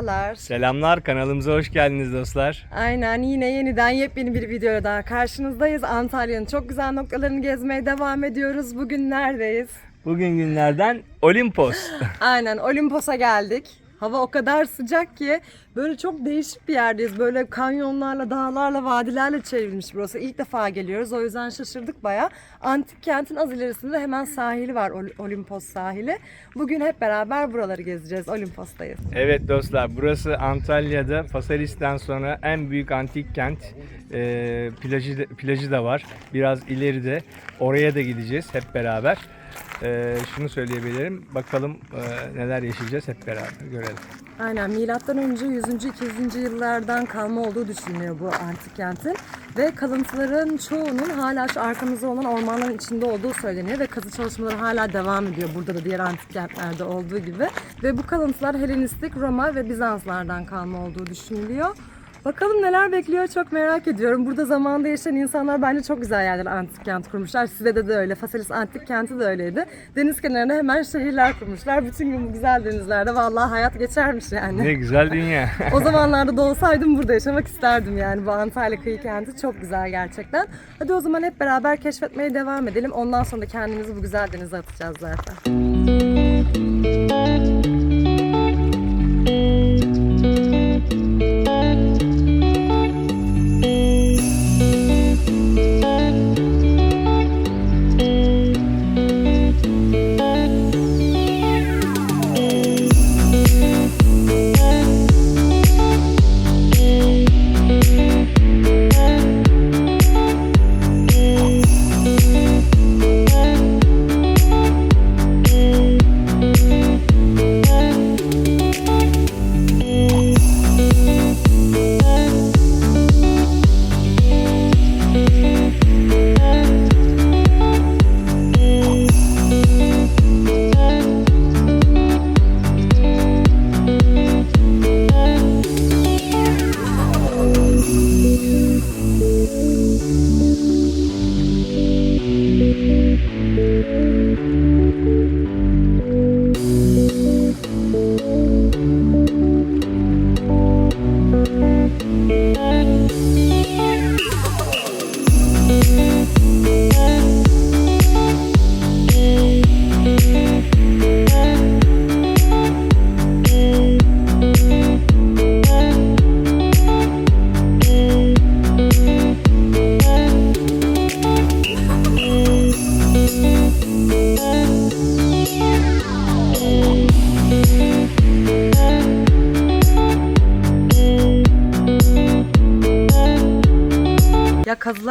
Merhabalar. Selamlar kanalımıza hoş geldiniz dostlar. Aynen yine yeniden yepyeni bir videoya daha karşınızdayız. Antalya'nın çok güzel noktalarını gezmeye devam ediyoruz. Bugün neredeyiz? Bugün günlerden Olimpos. Aynen Olimpos'a geldik. Hava o kadar sıcak ki böyle çok değişik bir yerdeyiz. Böyle kanyonlarla, dağlarla, vadilerle çevrilmiş burası. İlk defa geliyoruz. O yüzden şaşırdık baya. Antik kentin az ilerisinde hemen sahili var Ol- Olimpos sahili. Bugün hep beraber buraları gezeceğiz. Olimpos'tayız. evet dostlar burası Antalya'da Faselis'ten sonra en büyük antik kent. Ee, plajı, plajı da var. Biraz ileride. Oraya da gideceğiz hep beraber. Ee, şunu söyleyebilirim. Bakalım e, neler yaşayacağız hep beraber görelim. Aynen milattan önce 100. 200. yıllardan kalma olduğu düşünülüyor bu antik kentin ve kalıntıların çoğunun hala şu arkamızda olan ormanların içinde olduğu söyleniyor ve kazı çalışmaları hala devam ediyor burada da diğer antik kentlerde olduğu gibi ve bu kalıntılar Helenistik, Roma ve Bizanslardan kalma olduğu düşünülüyor. Bakalım neler bekliyor çok merak ediyorum. Burada zamanında yaşayan insanlar bence çok güzel yerler antik kent kurmuşlar. Side'de de öyle. Faselis antik kenti de öyleydi. Deniz kenarına hemen şehirler kurmuşlar. Bütün gün bu güzel denizlerde vallahi hayat geçermiş yani. Ne güzel dünya. O zamanlarda da olsaydım burada yaşamak isterdim yani. Bu Antalya kıyı kenti çok güzel gerçekten. Hadi o zaman hep beraber keşfetmeye devam edelim. Ondan sonra da kendimizi bu güzel denize atacağız zaten.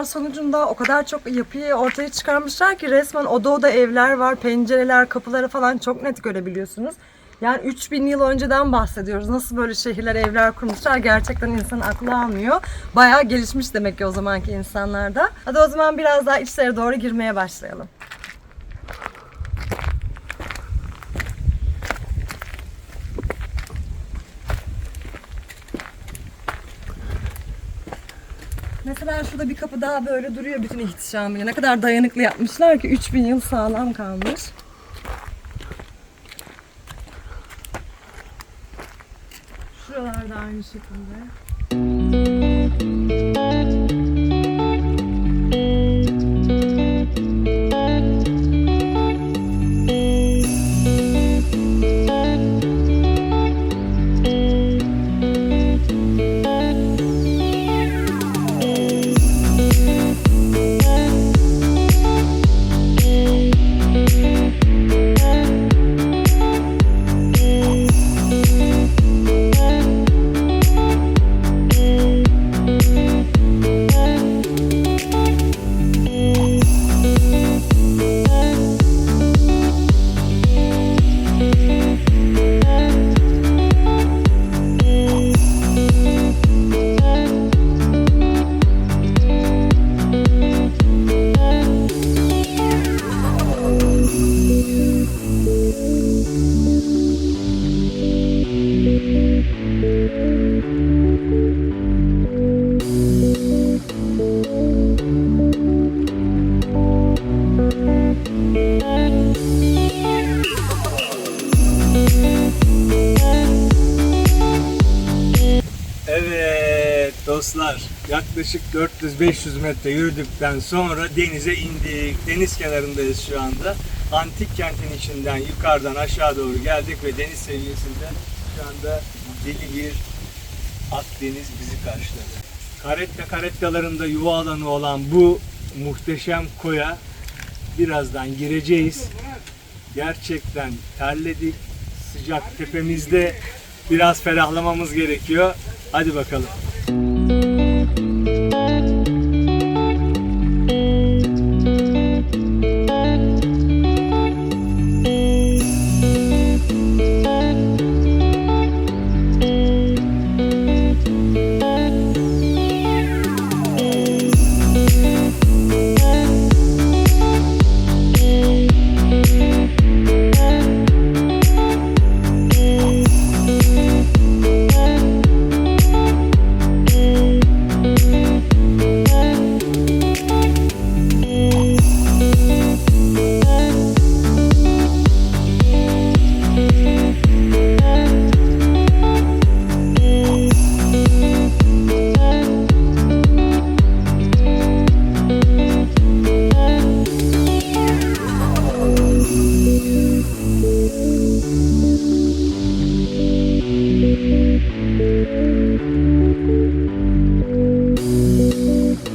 Kazılar sonucunda o kadar çok yapıyı ortaya çıkarmışlar ki resmen oda oda evler var, pencereler, kapıları falan çok net görebiliyorsunuz. Yani 3000 yıl önceden bahsediyoruz. Nasıl böyle şehirler, evler kurmuşlar gerçekten insan aklı almıyor. Bayağı gelişmiş demek ki o zamanki insanlarda. Hadi o zaman biraz daha içlere doğru girmeye başlayalım. Mesela şurada bir kapı daha böyle duruyor bütün ihtişamıyla. Ne kadar dayanıklı yapmışlar ki 3000 yıl sağlam kalmış. Şuralarda aynı şekilde. Yaklaşık 400-500 metre yürüdükten sonra denize indik. Deniz kenarındayız şu anda. Antik kentin içinden yukarıdan aşağı doğru geldik ve deniz seviyesinde şu anda deli bir Akdeniz bizi karşıladı. Karetta karettalarında yuva alanı olan bu muhteşem koya birazdan gireceğiz. Gerçekten terledik. Sıcak tepemizde biraz ferahlamamız gerekiyor. Hadi bakalım.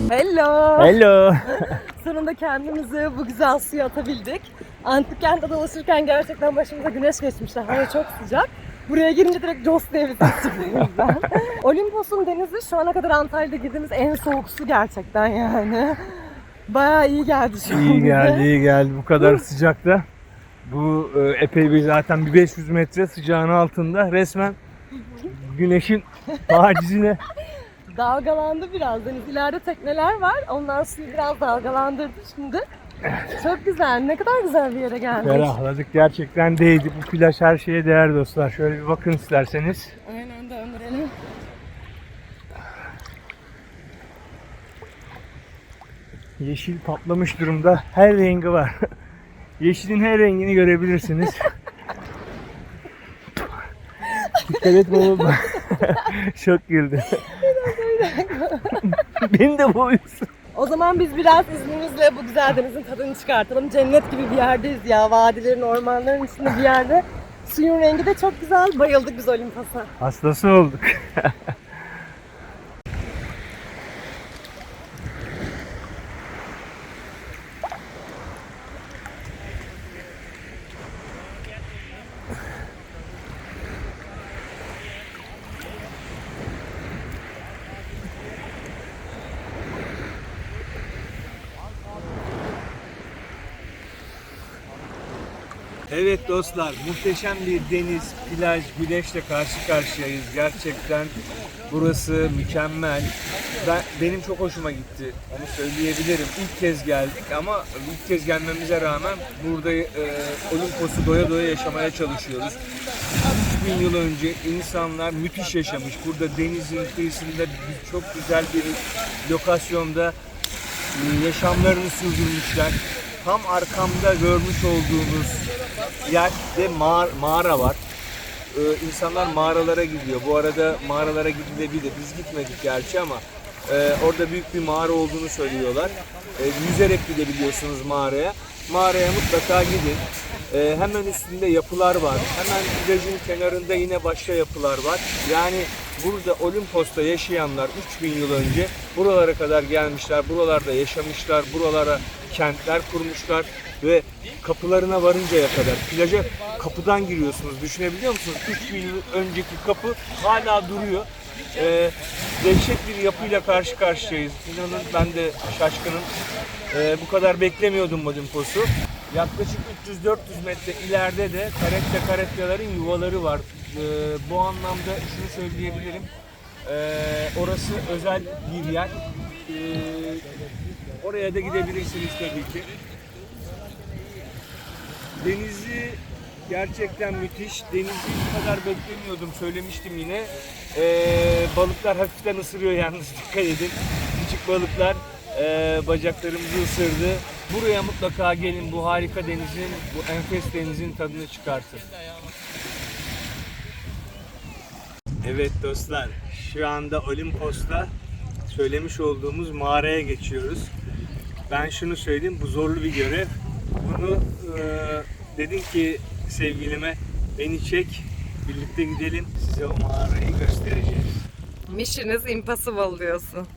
Hello. Hello. Sonunda kendimizi bu güzel suya atabildik. Antik kentte dolaşırken gerçekten başımıza güneş geçmişti. Hava çok sıcak. Buraya girince direkt Jos diye bir bizden. Olimpos'un denizi şu ana kadar Antalya'da girdiğimiz en soğuk su gerçekten yani. Bayağı iyi geldi şu İyi bize. geldi, iyi geldi. Bu kadar sıcakta. Bu e, epey bir zaten bir 500 metre sıcağın altında resmen güneşin tacizine Dalgalandı biraz deniz. İleride tekneler var. Onlar suyu biraz dalgalandırdı şimdi. Çok güzel. Ne kadar güzel bir yere geldik. ferahladık. Gerçekten değdi. Bu plaj her şeye değer dostlar. Şöyle bir bakın isterseniz. Aynen döndürelim. Yeşil patlamış durumda. Her rengi var. Yeşilin her rengini görebilirsiniz. Dikkat et baba. Çok güldü. Beni de boğuyorsun. O zaman biz biraz izninizle bu güzel denizin tadını çıkartalım. Cennet gibi bir yerdeyiz ya. Vadilerin, ormanların içinde bir yerde. Suyun rengi de çok güzel. Bayıldık biz Olimpos'a. Hastası olduk. Evet dostlar, muhteşem bir deniz, plaj, güneşle karşı karşıyayız. Gerçekten burası mükemmel. Ben benim çok hoşuma gitti. Onu söyleyebilirim. İlk kez geldik ama ilk kez gelmemize rağmen burada e, Olimpos'u doya doya yaşamaya çalışıyoruz. 3000 yıl önce insanlar müthiş yaşamış. Burada denizin kıyısında çok güzel bir lokasyonda e, yaşamlarını sürdürmüşler. Tam arkamda görmüş olduğunuz yerde mağara, mağara var. Ee, insanlar mağaralara gidiyor. Bu arada mağaralara gidilebilir. Biz gitmedik gerçi ama e, orada büyük bir mağara olduğunu söylüyorlar. E, yüzerek gidebiliyorsunuz mağaraya. Mağaraya mutlaka gidin. E, hemen üstünde yapılar var. Hemen plajın kenarında yine başka yapılar var. Yani burada Olimpos'ta yaşayanlar 3000 yıl önce buralara kadar gelmişler, buralarda yaşamışlar, buralara kentler kurmuşlar ve kapılarına varıncaya kadar plaja kapıdan giriyorsunuz. Düşünebiliyor musunuz? 3000 yıl önceki kapı hala duruyor. Ee, dehşet bir yapıyla karşı karşıyayız. İnanın ben de şaşkınım. Ee, bu kadar beklemiyordum Olimpos'u. Yaklaşık 300-400 metre ileride de karette karetyaların yuvaları var. Ee, bu anlamda şunu söyleyebilirim. Ee, orası özel bir yer. Ee, oraya da gidebilirsiniz tabii ki. Denizi gerçekten müthiş. Denizi bu kadar beklemiyordum. Söylemiştim yine. Ee, balıklar hafiften ısırıyor yalnız dikkat edin. Küçük balıklar ee, bacaklarımızı ısırdı. Buraya mutlaka gelin. Bu harika denizin, bu enfes denizin tadını çıkartın. Evet dostlar, şu anda Olimpos'ta söylemiş olduğumuz mağaraya geçiyoruz. Ben şunu söyleyeyim, bu zorlu bir görev. Bunu e, dedim ki sevgilime beni çek, birlikte gidelim. Size o mağarayı göstereceğiz. Mission is impossible diyorsun.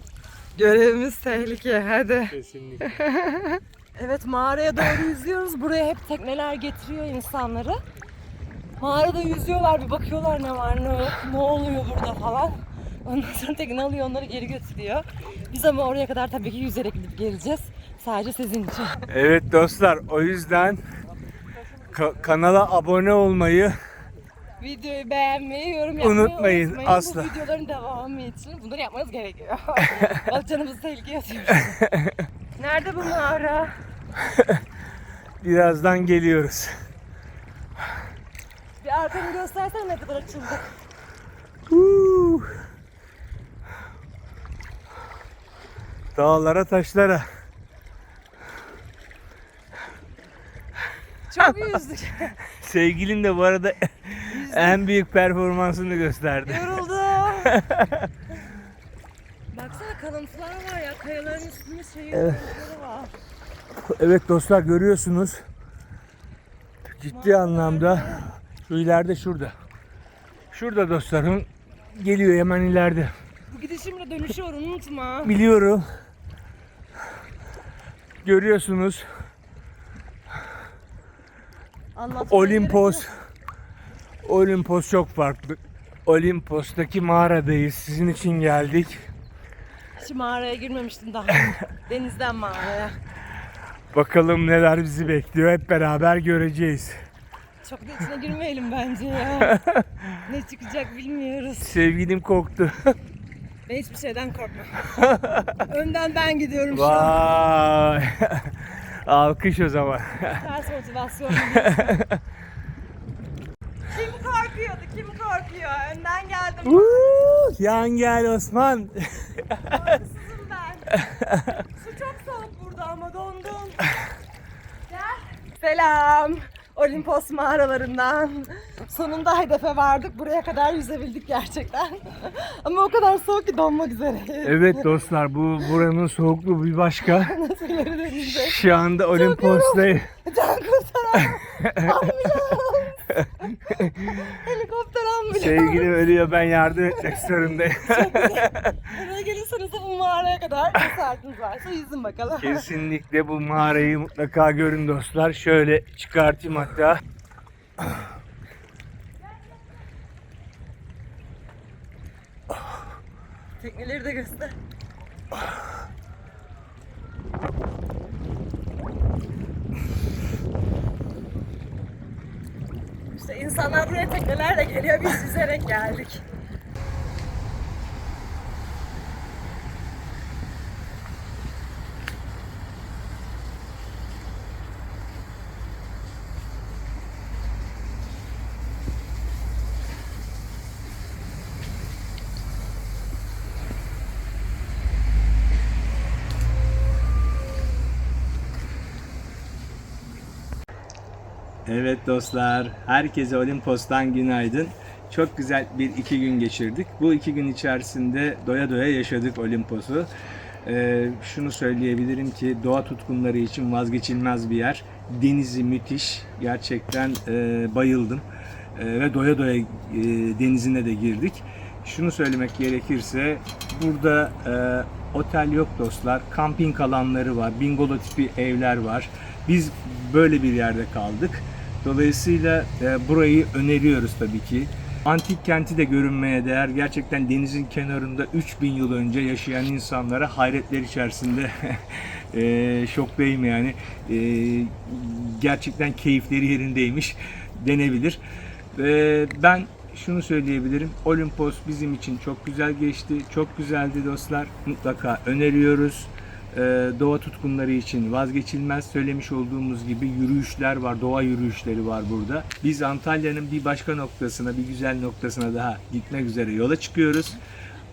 Görevimiz tehlike hadi. Kesinlikle. Evet mağaraya doğru yüzüyoruz. Buraya hep tekneler getiriyor insanları. Mağarada yüzüyorlar bir bakıyorlar ne var ne yok, ne oluyor burada falan. Ondan sonra tekne alıyor onları geri götürüyor. Biz ama oraya kadar tabii ki yüzerek gidip geleceğiz. Sadece sizin için. Evet dostlar, o yüzden ka- kanala abone olmayı Videoyu beğenmeyi, yorum yapmayı Unutmayın, unutmayın. asla. Bu videoların devamı için bunları yapmanız gerekiyor. Bak canımızı tehlikeye atıyoruz. Nerede bu mağara? birazdan geliyoruz. Bir arkanı göstersene ne kadar açıldı. Huu. Dağlara taşlara. Çok yüzdük. Sevgilin de bu arada en büyük performansını gösterdi. Yoruldum. Baksana kalıntılar var ya. Kayaların üstünde şeyi evet. var. Evet dostlar görüyorsunuz. Ciddi anlamda şu ileride şurada. Şurada dostlarım geliyor hemen ileride. Bu gidişimle dönüşüyorum unutma. Biliyorum. Görüyorsunuz Anlatmaya Olimpos. Olimpos çok farklı. Olimpos'taki mağaradayız. Sizin için geldik. Hiç mağaraya girmemiştim daha. Denizden mağaraya. Bakalım neler bizi bekliyor. Hep beraber göreceğiz. Çok da içine girmeyelim bence ya. ne çıkacak bilmiyoruz. Sevgilim korktu. Ben hiçbir şeyden korkmam. Önden ben gidiyorum şu an. Vay. Alkış o zaman. Ters motivasyon. kim korkuyordu? Kim korkuyor? Önden geldim. Woo! Yan gel Osman. Korkusuzum ben. Su çok soğuk burada ama dondum. Gel. Selam. Olimpos mağaralarından. Sonunda hedefe vardık. Buraya kadar yüzebildik gerçekten. ama o kadar soğuk ki donmak üzereyiz. Evet dostlar bu buranın soğukluğu bir başka. Nasıl geri döneceğiz? Şu anda Olimpos'tayım. Can kurtaran. Ambulans. Helikopter ambulans. Sevgilim ölüyor ben yardım etmek zorundayım. Buraya gelirseniz de bu mağaraya kadar cesaretiniz varsa yüzün bakalım. Kesinlikle bu mağarayı mutlaka görün dostlar. Şöyle çıkartayım hatta. Tekneleri de göster. İşte insanlar buraya teknelerle geliyor, biz yüzerek geldik. Evet dostlar, herkese Olimpos'tan günaydın. Çok güzel bir iki gün geçirdik. Bu iki gün içerisinde doya doya yaşadık Olimpos'u. Ee, şunu söyleyebilirim ki doğa tutkunları için vazgeçilmez bir yer. Denizi müthiş. Gerçekten e, bayıldım. E, ve doya doya e, denizine de girdik. Şunu söylemek gerekirse burada e, otel yok dostlar. Kamping alanları var. Bingolo tipi evler var. Biz böyle bir yerde kaldık. Dolayısıyla e, burayı öneriyoruz tabii ki. Antik kenti de görünmeye değer. Gerçekten denizin kenarında 3000 yıl önce yaşayan insanlara hayretler içerisinde e, şoktayım yani. E, gerçekten keyifleri yerindeymiş denebilir. E, ben şunu söyleyebilirim. Olimpos bizim için çok güzel geçti. Çok güzeldi dostlar. Mutlaka öneriyoruz. Ee, doğa tutkunları için vazgeçilmez söylemiş olduğumuz gibi yürüyüşler var, doğa yürüyüşleri var burada. Biz Antalya'nın bir başka noktasına, bir güzel noktasına daha gitmek üzere yola çıkıyoruz.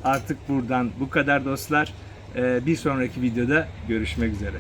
Artık buradan bu kadar dostlar. Ee, bir sonraki videoda görüşmek üzere.